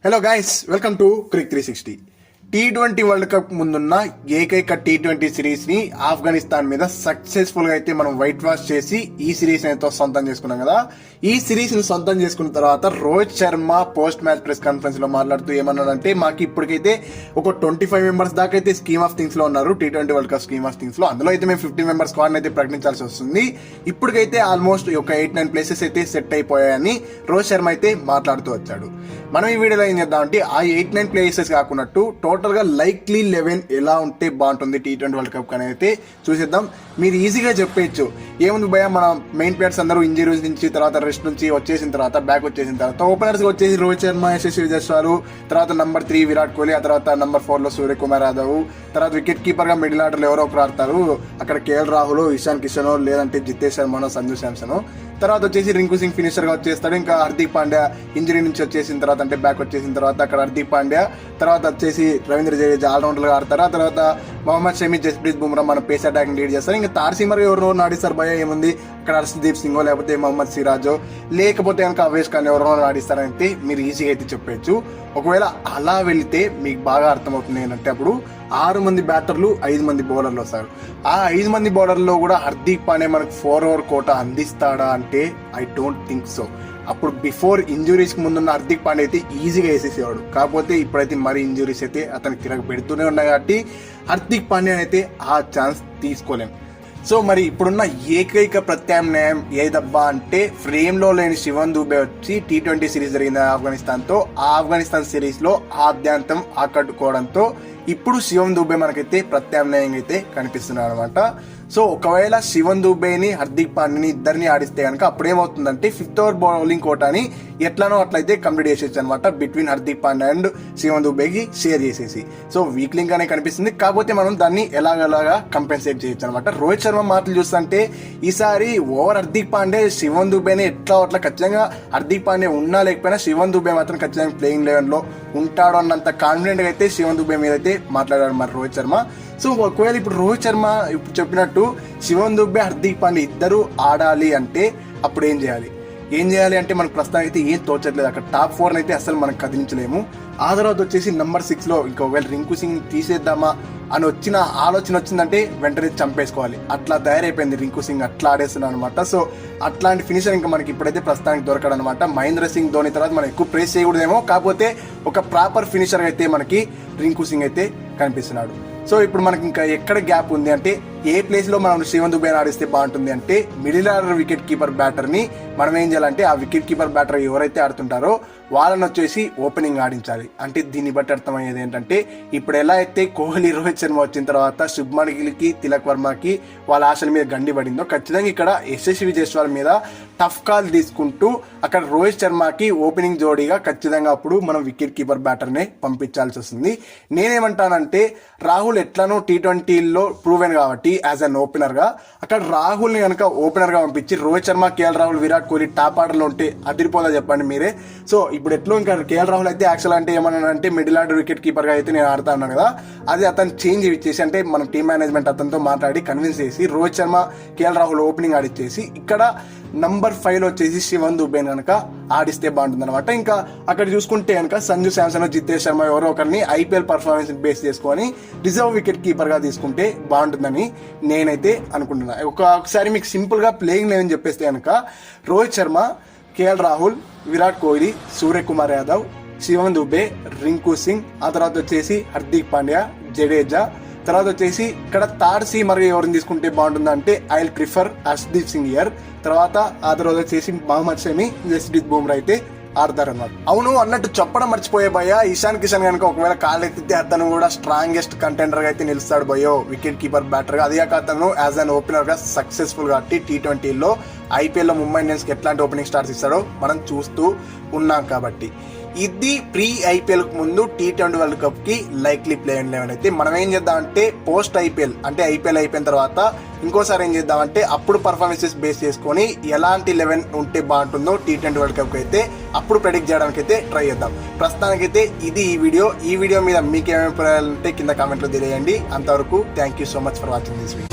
Hello guys, welcome to Crick 360. T twenty world cup ముందున్న ఏకైక T twenty సిరీస్ని Afghanistan మీద సక్సెస్ఫుల్గా అయితే మనం వైట్ వాష్ చేసి ఈ సిరీస్ అయితే సొంతం చేసుకున్నాం కదా. ఈ సిరీస్ని సొంతం చేసుకున్న తర్వాత Rohit Sharma post match press కాన్ఫరెన్స్లో మాట్లాడుతూ ఏమన్నాడంటే మాకు ఇప్పటికైతే ఒక ట్వంటీ ఫైవ్ మెంబర్స్ దాకా అయితే స్కీమ్ ఆఫ్ థింగ్స్లో ఉన్నారు. T twenty world cup scheme of థింగ్స్లో. అందులో అయితే మేము ఫిఫ్టీన్ మెంబర్స్ స్క్వాడ్ అయితే ప్రకటించాల్సి వస్తుంది. ఇప్పటికైతే ఆల్మోస్ట్ ఒక ఎయిట్ నైన్ ప్లేసెస్ అయితే సెట్ అయిపోయాయని రోహిత్ శర్మ అయితే మాట్లాడుతూ వచ్చాడు. మనం ఈ వీడియోలో ఏం చేద్దామంటే ఆ ఎయిట్ నైన్ ప్లేసెస్ కాకున్నట్టు టోటల్ గా లైక్లీ లెవెన్ ఎలా ఉంటే బాగుంటుంది టీ ట్వంటీ వరల్డ్ కప్ అని అయితే చూసేద్దాం. మీరు ఈజీగా చెప్పేయచ్చు. ఏముంది భయ మన మెయిన్ ప్లేయర్స్ అందరూ ఇంజరీస్ నుంచి తర్వాత రెస్ట్ నుంచి వచ్చేసిన తర్వాత బ్యాక్ వచ్చేసిన తర్వాత ఓపెనర్స్ వచ్చేసి రోహిత్ శర్మ యశస్వి జస్వాల్ తర్వాత నంబర్ త్రీ విరాట్ కోహ్లీ ఆ తర్వాత నంబర్ ఫోర్లో సూర్యకుమార్ యాదవ్ తర్వాత వికెట్ కీపర్గా మిడిల్ ఆర్డర్ ఎవరో ఒకరు ఆడతారు. అక్కడ కేఎల్ రాహుల్ ఇషాన్ కిషన్ లేదంటే జితేష్ శర్మనో సంజు శాంసన్. తర్వాత వచ్చేసి రింకు సింగ్ ఫినిషర్గా వచ్చేస్తాడు. ఇంకా హార్దిక్ పాండ్యా ఇంజరీ నుంచి వచ్చేసిన తర్వాత అంటే బ్యాక్ వచ్చేసిన తర్వాత అక్కడ హార్దిక్ పాండ్యా. తర్వాత వచ్చేసి రవీంద్ర జడేజా ఆల్రౌండర్గా ఆడతారు. ఆ తర్వాత మొహమ్మద్ షమీ జస్ప్రీత్ బుమ్రా మన పేస్ అటాక్ లీడ్ చేస్తారు. ఇంకా తారసీమర్ ఎవరు ఆడిస్తారు భయ ఏముంది? అక్కడ హర్షదీప్ సింగో లేకపోతే మొహమ్మద్ సిరాజో. లేకపోతే కనుక అవేష్ ఖాన్ ఎవరో నాడిస్తారంటే మీరు ఈజీగా అయితే చెప్పొచ్చు. ఒకవేళ అలా వెళితే మీకు బాగా అర్థమవుతుంది ఏంటంటే అప్పుడు ఆరు మంది బ్యాటర్లు ఐదు మంది బౌలర్లు వస్తారు. ఆ ఐదు మంది బౌలర్లో కూడా హార్దిక్ పాండే మనకు ఫోర్ ఓవర్ కోట అందిస్తాడా అంటే ఐ డోంట్ థింక్ సో అప్పుడు బిఫోర్ ఇంజురీస్ ముందున్న హార్దిక్ పాండే అయితే ఈజీగా వేసేసేవాడు. కాకపోతే ఇప్పుడైతే మరి ఇంజురీస్ అయితే అతనికి తిరగ పెడుతూనే ఉన్నాయి కాబట్టి హార్దిక్ పాండే అయితే ఆ ఛాన్స్ తీసుకోలేం. సో మరి ఇప్పుడున్న ఏకైక ప్రత్యామ్నాయం ఏదబ్బా అంటే ఫ్రేమ్లో లేని శివన్ దూబే వచ్చి టీ ట్వంటీ సిరీస్ జరిగింది ఆఫ్ఘనిస్తాన్తో. ఆ ఆఫ్ఘనిస్తాన్ సిరీస్లో ఆద్యాంతం ఆకట్టుకోవడంతో ఇప్పుడు శివం దుబే మనకైతే ప్రత్యామ్నాయంగా అయితే కనిపిస్తున్నాడు అనమాట సో ఒకవేళ శివన్ దుబేని హార్దిక్ పాండ్యని ఇద్దరిని ఆడిస్తే కనుక అప్పుడేమవుతుందంటే ఫిఫ్త్ ఓవర్ బౌలింగ్ కోటాని ఎట్లానో అట్లయితే కంప్లీట్ చేసేసి అనమాట బిట్వీన్ హార్దిక్ పాండ్యా అండ్ శివన్ దుబేకి షేర్ చేసేసి. సో వీక్లింగ్ అనే కనిపిస్తుంది. కాకపోతే మనం దాన్ని ఎలాగలాగా కంపెన్సేట్ చేయొచ్చు అనమాట రోహిత్ శర్మ మాటలు చూస్తుంటే ఈసారి ఓవర్ హార్దిక్ పాండే శివన్ దుబేని ఎట్లా అట్లా ఖచ్చితంగా హార్దిక్ పాండే ఉన్నా లేకపోయినా శివన్ దుబే మాత్రం ఖచ్చితంగా ప్లేయింగ్ లెవెన్లో ఉంటాడు అన్నంత కాన్ఫిడెంట్గా అయితే శివన్ దుబే మీద అయితే మాట్లాడారు మరి రోహిత్ శర్మ. సో ఒకవేళ ఇప్పుడు రోహిత్ శర్మ ఇప్పుడు చెప్పినట్టు శివన్ దుబ్బే హార్దిక్ పాండే ఇద్దరు ఆడాలి అంటే అప్పుడు ఏం చేయాలి? ఏం చేయాలి అంటే మనకు ప్రస్తుతానికి అయితే ఏం తోచట్లేదు. అక్కడ టాప్ ఫోర్ అయితే అసలు మనం కదిలించలేము. ఆ తర్వాత వచ్చేసి నంబర్ సిక్స్లో ఇంకా ఒకవేళ రింకు సింగ్ తీసేద్దామా అని వచ్చిన ఆలోచన వచ్చిందంటే వెంటనే చంపేసుకోవాలి. అట్లా తయారైపోయింది రింకు సింగ్. అట్లా ఆడేస్తున్నాడు అనమాట సో అట్లాంటి ఫినిషర్ ఇంకా మనకి ఇప్పుడైతే ప్రస్తుతానికి దొరకడం అనమాట మహేంద్ర సింగ్ ధోని తర్వాత మనం ఎక్కువ ప్రేస్ చేయకూడదేమో. కాకపోతే ఒక ప్రాపర్ ఫినిషర్ అయితే మనకి రింకు సింగ్ అయితే కనిపిస్తున్నాడు. సో ఇప్పుడు మనకి ఇంకా ఎక్కడ గ్యాప్ ఉంది అంటే ఏ ప్లేస్లో మనం శివన్ దుబే ఆడిస్తే బాగుంటుంది అంటే మిడిల్ ఆర్డర్ వికెట్ కీపర్ బ్యాటర్ని మనం ఏం చేయాలంటే ఆ వికెట్ కీపర్ బ్యాటర్ ఎవరైతే ఆడుతుంటారో వాళ్ళని వచ్చేసి ఓపెనింగ్ ఆడించాలి. అంటే దీన్ని బట్టి అర్థమయ్యేది ఏంటంటే ఇప్పుడు ఎలా అయితే కోహ్లీ రోహిత్ శర్మ వచ్చిన తర్వాత శుభ్మన్ గిల్కి తిలక్ వర్మకి వాళ్ళ ఆశల మీద గండి పడిందో ఖచ్చితంగా ఇక్కడ యశస్వి జైస్వాల్ మీద టఫ్ కాల్ తీసుకుంటూ అక్కడ రోహిత్ శర్మకి ఓపెనింగ్ జోడీగా ఖచ్చితంగా అప్పుడు మనం వికెట్ కీపర్ బ్యాటర్నే పంపించాల్సి వస్తుంది. నేనేమంటానంటే రాహుల్ ఎట్లానో టీ ట్వంటీలో ప్రూవెన్ కాబట్టి యాజ్ అన్ ఓపెనర్గా అక్కడ రాహుల్ని కనుక ఓపెనర్గా పంపించి రోహిత్ శర్మ కేఎల్ రాహుల్ విరాట్ కోహ్లీ టాప్ ఆర్డర్లో ఉంటే అదిరిపోదా చెప్పండి మీరే. సో ఇప్పుడు ఎట్లో ఇంకా కేఎల్ రాహుల్ అయితే యాక్చువల్ అంటే ఏమన్నా అంటే మిడిల్ ఆర్డర్ వికెట్ కీపర్గా అయితే నేను ఆడుతా ఉన్నాను కదా. అది అతను చేంజ్ ఇచ్చేసి అంటే మన టీమ్ మేనేజ్మెంట్ అతనితో మాట్లాడి కన్విన్స్ చేసి రోహిత్ శర్మ కేఎల్ రాహుల్ ఓపెనింగ్ ఆడిచ్చేసి ఇక్కడ నంబర్ ఫైవ్లో వచ్చేసి శివన్ దుబేన్ కనుక ఆడిస్తే బాగుంటుంది అనమాట ఇంకా అక్కడ చూసుకుంటే కనుక సంజు శాంసన్ జితేష్ శర్మ ఎవరో ఒకరిని ఐపీఎల్ పర్ఫార్మెన్స్ బేస్ చేసుకొని రిజర్వ్ వికెట్ కీపర్గా తీసుకుంటే బాగుంటుందని నేనైతే అనుకుంటున్నా. ఒకసారి మీకు సింపుల్గా ప్లేయింగ్ లేవని చెప్పేస్తే కనుక రోహిత్ శర్మ కేఎల్ రాహుల్ విరాట్ కోహ్లీ సూర్యకుమార్ యాదవ్ శివన్ దుబే రింకు సింగ్ ఆ తర్వాత వచ్చేసి హార్దిక్ పాండ్యా జడేజా తర్వాత వచ్చేసి ఇక్కడ థర్డ్ సీమర్ ఎవరిని తీసుకుంటే బాగుంటుంది అంటే I will prefer Arshdeep Singh year తర్వాత ఆ తర్వాత వచ్చేసి మహమ్మద్ షమి జస్ప్రీత్ బుమ్రా అయితే ఆడతారు అన్నమాట. అవును అన్నట్టు చెప్పడం మర్చిపోయే భయ ఇషాన్ కిషన్ కనుక ఒకవేళ కాళ్ళు ఎత్తితే అతను కూడా స్ట్రాంగెస్ట్ కంటెండర్గా అయితే నిలుస్తాడు భయో వికెట్ కీపర్ బ్యాటర్గా. అదే కాక అతను యాజ్ అన్ ఓపెనర్గా సక్సెస్ఫుల్ కాబట్టి టీ ట్వంటీలో ఐపీఎల్లో ముంబై ఇండియన్స్ ఎట్లాంటి ఓపెనింగ్ స్టార్స్ ఇస్తాడో మనం చూస్తూ ఉన్నాం కాబట్టి. ఇది ప్రీ ఐపీఎల్కి ముందు టీ ట్వంటీ వరల్డ్ కప్కి లైక్లీ ప్లే అండ్ లెవెన్ అయితే మనం ఏం చేద్దామంటే పోస్ట్ ఐపీఎల్ అంటే ఐపీఎల్ అయిపోయిన తర్వాత ఇంకోసారి ఏం చేద్దాం అంటే అప్పుడు పర్ఫార్మెన్సెస్ బేస్ చేసుకొని ఎలాంటి లెవెన్ ఉంటే బాగుంటుందో టీ ట్వంటీ వరల్డ్ కప్కి అయితే అప్పుడు ప్రెడిక్ట్ చేయడానికి అయితే ట్రై చేద్దాం. ప్రస్తుతానికైతే ఇది ఈ వీడియో. ఈ వీడియో మీద మీకు ఏమేమి కింద కామెంట్లో తెలియండి అంతవరకు thank you so much for watching this video